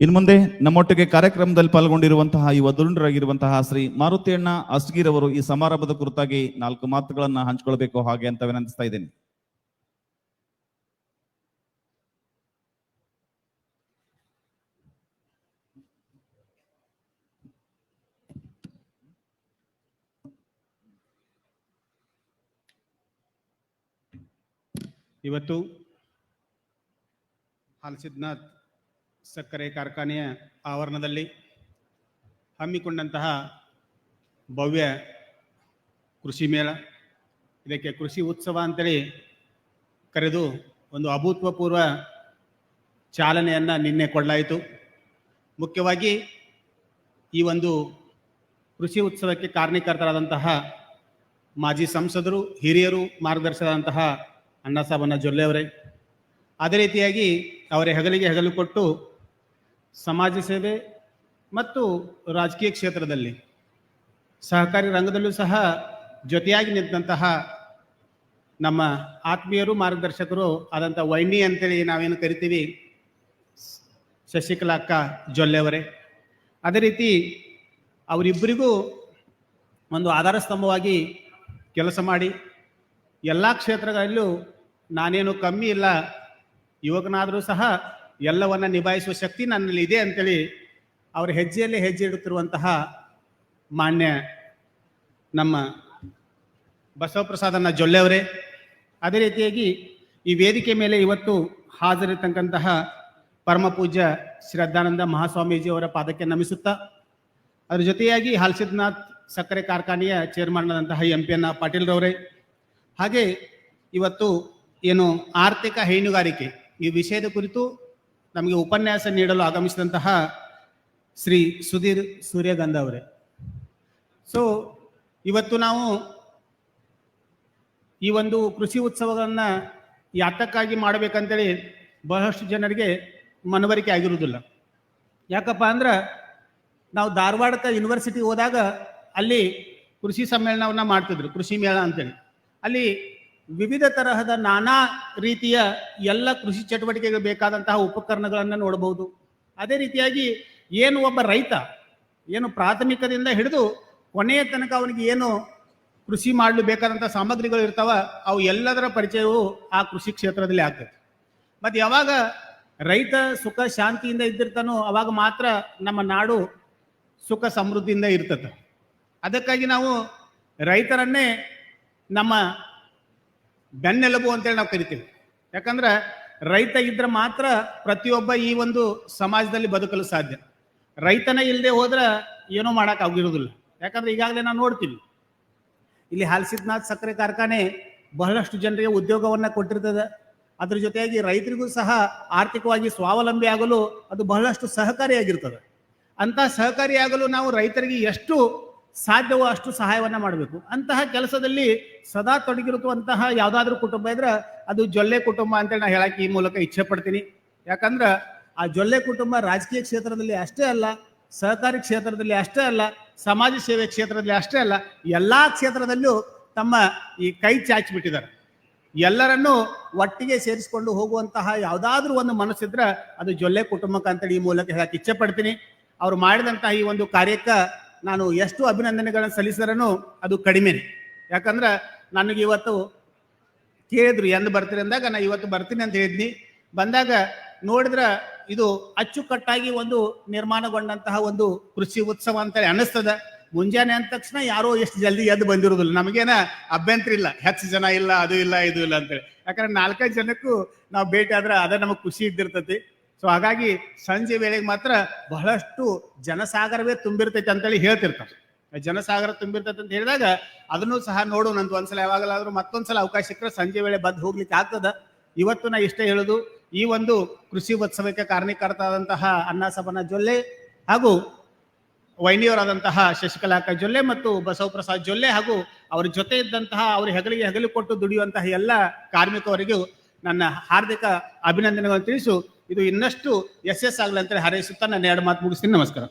ಇನ್ನು ಮುಂದೆ ನಮ್ಮೊಟ್ಟಿಗೆ ಕಾರ್ಯಕ್ರಮದಲ್ಲಿ ಪಾಲ್ಗೊಂಡಿರುವಂತಹ ಈ ವಧುಂಡರಾಗಿರುವಂತಹ ಶ್ರೀ ಮಾರುತಿಯಣ್ಣ ಅಸ್ಗಿರ್ ಅವರು ಈ ಸಮಾರಂಭದ ಕುರಿತಾಗಿ ನಾಲ್ಕು ಮಾತುಗಳನ್ನ ಹಂಚ್ಕೊಳ್ಬೇಕು ಹಾಗೆ ಅಂತ ವಿನಂತಿಸ್ತಾ ಇದ್ದೇನೆ. ಇವತ್ತು ಹಾಲ್ಸಿದ್ನಾಥ್ ಸಕ್ಕರೆ ಕಾರ್ಖಾನೆಯ ಆವರಣದಲ್ಲಿ ಹಮ್ಮಿಕೊಂಡಂತಹ ಭವ್ಯ ಕೃಷಿ ಮೇಳ. ಇದಕ್ಕೆ ಕೃಷಿ ಉತ್ಸವ ಅಂತೇಳಿ ಕರೆದು ಒಂದು ಅಭೂತಪೂರ್ವ ಚಾಲನೆಯನ್ನು ನಿನ್ನೆ ಕೊಡಲಾಯಿತು ಮುಖ್ಯವಾಗಿ ಈ ಒಂದು ಕೃಷಿ ಉತ್ಸವಕ್ಕೆ ಕಾರಣೀಕರ್ತರಾದಂತಹ ಮಾಜಿ ಸಂಸದರು, ಹಿರಿಯರು, ಮಾರ್ಗದರ್ಶಕರಾದಂತಹ ಅಣ್ಣಾಸಾಬಣ್ಣ ಜೊಲ್ಲೆ ಅವರೇ. ಅದೇ ರೀತಿಯಾಗಿ ಅವರ ಹೆಗಲಿಗೆ ಹೆಗಲು ಕೊಟ್ಟು ಸಮಾಜ ಸೇವೆ ಮತ್ತು ರಾಜಕೀಯ ಕ್ಷೇತ್ರದಲ್ಲಿ ಸಹಕಾರಿ ರಂಗದಲ್ಲೂ ಸಹ ಜೊತೆಯಾಗಿ ನಿಂತಹ ನಮ್ಮ ಆತ್ಮೀಯರು, ಮಾರ್ಗದರ್ಶಕರು ಆದಂಥ ವೈನಿ ಅಂತೇಳಿ ನಾವೇನು ಕರಿತೀವಿ? ಶಶಿಕಲಾ ಅಕ್ಕ ಜೊಲ್ಲೆ ಅವರೇ. ಅದೇ ರೀತಿ ಅವರಿಬ್ಬರಿಗೂ ಒಂದು ಆಧಾರ ಸ್ತಂಭವಾಗಿ ಕೆಲಸ ಮಾಡಿ ಎಲ್ಲ ಕ್ಷೇತ್ರಗಳಲ್ಲೂ ನಾನೇನು ಕಮ್ಮಿ ಇಲ್ಲ, ಯುವಕನಾದರೂ ಸಹ ಎಲ್ಲವನ್ನ ನಿಭಾಯಿಸುವ ಶಕ್ತಿ ನನ್ನಲ್ಲಿ ಇದೆ ಅಂತೇಳಿ ಅವರ ಹೆಜ್ಜೆಯಲ್ಲೇ ಹೆಜ್ಜೆ ಇಡುತ್ತಿರುವಂತಹ ಮಾನ್ಯ ನಮ್ಮ ಬಸವಪ್ರಸಾದನ ಜೊಲ್ಲೆ ಅವರೇ. ಅದೇ ರೀತಿಯಾಗಿ ಈ ವೇದಿಕೆ ಮೇಲೆ ಇವತ್ತು ಹಾಜರಿರ್ತಕ್ಕಂತಹ ಪರಮ ಪೂಜ್ಯ ಶ್ರದ್ಧಾನಂದ ಮಹಾಸ್ವಾಮೀಜಿ ಅವರ ಪಾದಕ್ಕೆ ನಮಿಸುತ್ತಾ, ಅದರ ಜೊತೆಯಾಗಿ ಹಾಲ್ಸಿದ್ನಾಥ್ ಸಕ್ಕರೆ ಕಾರ್ಖಾನೆಯ ಚೇರ್ಮನ್ ಆದಂತಹ ಎಂ ಪಿ ಎನ್ ಪಾಟೀಲ್ ರವರೇ. ಹಾಗೆ ಇವತ್ತು ಏನು ಆರ್ಥಿಕ ಹೈನುಗಾರಿಕೆ ಈ ವಿಷಯದ ಕುರಿತು ನಮಗೆ ಉಪನ್ಯಾಸ ನೀಡಲು ಆಗಮಿಸಿದಂತಹ ಶ್ರೀ ಸುಧೀರ್ ಸೂರ್ಯಗಂಧ ಅವರೇ. ಸೊ ಇವತ್ತು ನಾವು ಈ ಒಂದು ಕೃಷಿ ಉತ್ಸವಗಳನ್ನ ಯಾತಕ್ಕಾಗಿ ಮಾಡಬೇಕಂತೇಳಿ ಬಹಳಷ್ಟು ಜನರಿಗೆ ಮನವರಿಕೆ ಆಗಿರುವುದಿಲ್ಲ. ಯಾಕಪ್ಪ ಅಂದ್ರೆ ನಾವು ಧಾರವಾಡಕ್ಕೆ ಯೂನಿವರ್ಸಿಟಿ ಹೋದಾಗ ಅಲ್ಲಿ ಕೃಷಿ ಸಮ್ಮೇಳನವನ್ನ ಮಾಡ್ತಿದ್ರು, ಕೃಷಿ ಮೇಳ ಅಂತೇಳಿ. ಅಲ್ಲಿ ವಿವಿಧ ತರಹದ ನಾನಾ ರೀತಿಯ ಎಲ್ಲ ಕೃಷಿ ಚಟುವಟಿಕೆಗೆ ಬೇಕಾದಂತಹ ಉಪಕರಣಗಳನ್ನು ನೋಡಬಹುದು. ಅದೇ ರೀತಿಯಾಗಿ ಏನು ಒಬ್ಬ ರೈತ ಏನು ಪ್ರಾಥಮಿಕದಿಂದ ಹಿಡಿದು ಕೊನೆಯ ತನಕ ಅವನಿಗೆ ಏನು ಕೃಷಿ ಮಾಡಲು ಬೇಕಾದಂತಹ ಸಾಮಗ್ರಿಗಳು ಇರ್ತಾವ, ಅವು ಎಲ್ಲದರ ಪರಿಚಯವು ಆ ಕೃಷಿ ಕ್ಷೇತ್ರದಲ್ಲಿ ಆಗ್ತದೆ. ಮತ್ತೆ ಯಾವಾಗ ರೈತ ಸುಖ ಶಾಂತಿಯಿಂದ ಇದ್ದಿರ್ತಾನೋ ಅವಾಗ ಮಾತ್ರ ನಮ್ಮ ನಾಡು ಸುಖ ಸಮೃದ್ಧಿಯಿಂದ ಇರ್ತದೆ. ಅದಕ್ಕಾಗಿ ನಾವು ರೈತರನ್ನೇ ನಮ್ಮ ಬೆನ್ನೆಲುಬು ಅಂತೇಳಿ ನಾವು ಕರಿತೀವಿ. ಯಾಕಂದ್ರೆ ರೈತ ಇದ್ರೆ ಮಾತ್ರ ಪ್ರತಿಯೊಬ್ಬ ಈ ಒಂದು ಸಮಾಜದಲ್ಲಿ ಬದುಕಲು ಸಾಧ್ಯ. ರೈತನ ಇಲ್ಲದೆ ಹೋದ್ರೆ ಏನೂ ಮಾಡಕ್ ಆಗಿರೋದಿಲ್ಲ ಯಾಕಂದ್ರೆ ಈಗಾಗಲೇ ನಾವು ನೋಡ್ತೀವಿ ಇಲ್ಲಿ ಹಾಲ್ಸಿದ್ನಾಥ್ ಸಕ್ಕರೆ ಕಾರ್ಖಾನೆ ಬಹಳಷ್ಟು ಜನರಿಗೆ ಉದ್ಯೋಗವನ್ನು ಕೊಟ್ಟಿರ್ತದೆ. ಅದ್ರ ಜೊತೆಯಾಗಿ ರೈತರಿಗೂ ಸಹ ಆರ್ಥಿಕವಾಗಿ ಸ್ವಾವಲಂಬಿ ಆಗಲು ಅದು ಬಹಳಷ್ಟು ಸಹಕಾರಿಯಾಗಿರ್ತದೆ. ಅಂತ ಸಹಕಾರಿಯಾಗಲು ನಾವು ರೈತರಿಗೆ ಎಷ್ಟು ಸಾಧ್ಯವೋ ಅಷ್ಟು ಸಹಾಯವನ್ನು ಮಾಡಬೇಕು. ಅಂತಹ ಕೆಲಸದಲ್ಲಿ ಸದಾ ತೊಡಗಿರುವಂತಹ ಯಾವುದಾದ್ರೂ ಕುಟುಂಬ ಇದ್ರೆ ಅದು ಜೊಲ್ಲೆ ಕುಟುಂಬ ಅಂತೇಳಿ ನಾನು ಹೇಳಕ್ಕೆ ಈ ಮೂಲಕ ಇಚ್ಛೆ ಪಡ್ತೀನಿ. ಯಾಕಂದ್ರೆ ಆ ಜೊಲ್ಲೆ ಕುಟುಂಬ ರಾಜಕೀಯ ಕ್ಷೇತ್ರದಲ್ಲಿ ಅಷ್ಟೇ ಅಲ್ಲ, ಸಹಕಾರಿ ಕ್ಷೇತ್ರದಲ್ಲಿ ಅಷ್ಟೇ ಅಲ್ಲ, ಸಮಾಜ ಸೇವೆ ಕ್ಷೇತ್ರದಲ್ಲಿ ಅಷ್ಟೇ ಅಲ್ಲ, ಎಲ್ಲ ಕ್ಷೇತ್ರದಲ್ಲೂ ತಮ್ಮ ಈ ಕೈ ಚಾಚಿಬಿಟ್ಟಿದ್ದಾರೆ. ಎಲ್ಲರನ್ನೂ ಒಟ್ಟಿಗೆ ಸೇರಿಸಿಕೊಂಡು ಹೋಗುವಂತಹ ಯಾವುದಾದ್ರೂ ಒಂದು ಮನಸ್ಸಿದ್ರೆ ಅದು ಜೊಲ್ಲೆ ಕುಟುಂಬಕ್ಕೆ ಅಂತೇಳಿ ಈ ಮೂಲಕ ಹೇಳಕ್ಕೆ ಇಚ್ಛೆ ಪಡ್ತೀನಿ. ಅವ್ರು ಮಾಡಿದಂತಹ ಈ ಒಂದು ಕಾರ್ಯಕ್ಕೆ ನಾನು ಎಷ್ಟು ಅಭಿನಂದನೆಗಳನ್ನು ಸಲ್ಲಿಸಿದ್ರೂ ಅದು ಕಡಿಮೆನೆ. ಯಾಕಂದ್ರೆ ನನಗೆ ಇವತ್ತು ಕೇಳಿದ್ರು ಎಂದು ಬರ್ತೀರಿ ಅಂದಾಗ ನಾನು ಇವತ್ತು ಬರ್ತೀನಿ ಅಂತ ಹೇಳಿದ್ನಿ. ಬಂದಾಗ ನೋಡಿದ್ರೆ ಇದು ಅಚ್ಚುಕಟ್ಟಾಗಿ ಒಂದು ನಿರ್ಮಾಣಗೊಂಡಂತಹ ಒಂದು ಕೃಷಿ ಉತ್ಸವ ಅಂತೇಳಿ ಅನಿಸ್ತದ ಮುಂಜಾನೆ ಅಂದ ತಕ್ಷಣ ಯಾರೋ ಎಷ್ಟು ಜಲ್ದಿ ಎದ್ದು ಬಂದಿರೋದಿಲ್ಲ ನಮಗೇನ ಅಭ್ಯಂತರ ಇಲ್ಲ. ಹೆಚ್ಚು ಜನ ಇಲ್ಲ, ಅದು ಇಲ್ಲ, ಇದು ಇಲ್ಲ ಅಂತೇಳಿ. ಯಾಕಂದ್ರೆ ನಾಲ್ಕೈದು ಜನಕ್ಕೂ ನಾವು ಭೇಟಿ ಆದ್ರೆ ಅದೇ ನಮಗೆ ಖುಷಿ ಇದ್ದಿರ್ತೈತಿ. ಸೊ ಹಾಗಾಗಿ ಸಂಜೆ ವೇಳೆಗೆ ಮಾತ್ರ ಬಹಳಷ್ಟು ಜನಸಾಗರವೇ ತುಂಬಿರ್ತೈತೆ ಅಂತೇಳಿ ಹೇಳ್ತಿರ್ತಾರೆ. ಜನಸಾಗರ ತುಂಬಿರ್ತೈತೆ ಅಂತ ಹೇಳಿದಾಗ ಅದನ್ನು ಸಹ ನೋಡು, ನಂದು ಒಂದ್ಸಲ ಯಾವಾಗಲಾದ್ರೂ ಮತ್ತೊಂದ್ಸಲ ಅವಕಾಶ ಸಿಕ್ಕರೆ ಸಂಜೆ ವೇಳೆ ಬಂದು ಹೋಗ್ಲಿಕ್ಕೆ ಆಗ್ತದ. ಇವತ್ತು ನಾ ಇಷ್ಟೇ ಹೇಳುದು, ಈ ಒಂದು ಕೃಷಿ ಉತ್ಸವಕ್ಕೆ ಕಾರಣೀಕರ್ತರಾದಂತಹ ಅಣ್ಣಾಸಬನ ಜೊಲ್ಲೆ ಹಾಗೂ ವೈನಿಯವರಾದಂತಹ ಶಶಿಕಲಾಕ ಜೊಲ್ಲೆ ಮತ್ತು ಬಸವಪ್ರಸಾದ್ ಜೊಲ್ಲೆ ಹಾಗೂ ಅವರ ಜೊತೆ ಇದ್ದಂತಹ ಅವ್ರ ಹೆಗಲಿಗೆ ಹೆಗಲು ಕೊಟ್ಟು ದುಡಿಯುವಂತಹ ಎಲ್ಲ ಕಾರ್ಮಿಕವರಿಗೂ ನನ್ನ ಹಾರ್ದಿಕ ಅಭಿನಂದನೆಗಳನ್ನು ತಿಳಿಸು. ಇದು ಇನ್ನಷ್ಟು ಯಶಸ್ಸಾಗಲಿ ಅಂತೇಳಿ ಹಾರೈಸುತ್ತಾ ನನ್ನ ಎರಡು ಮಾತು ಮುಗಿಸ್ತೀನಿ. ನಮಸ್ಕಾರ.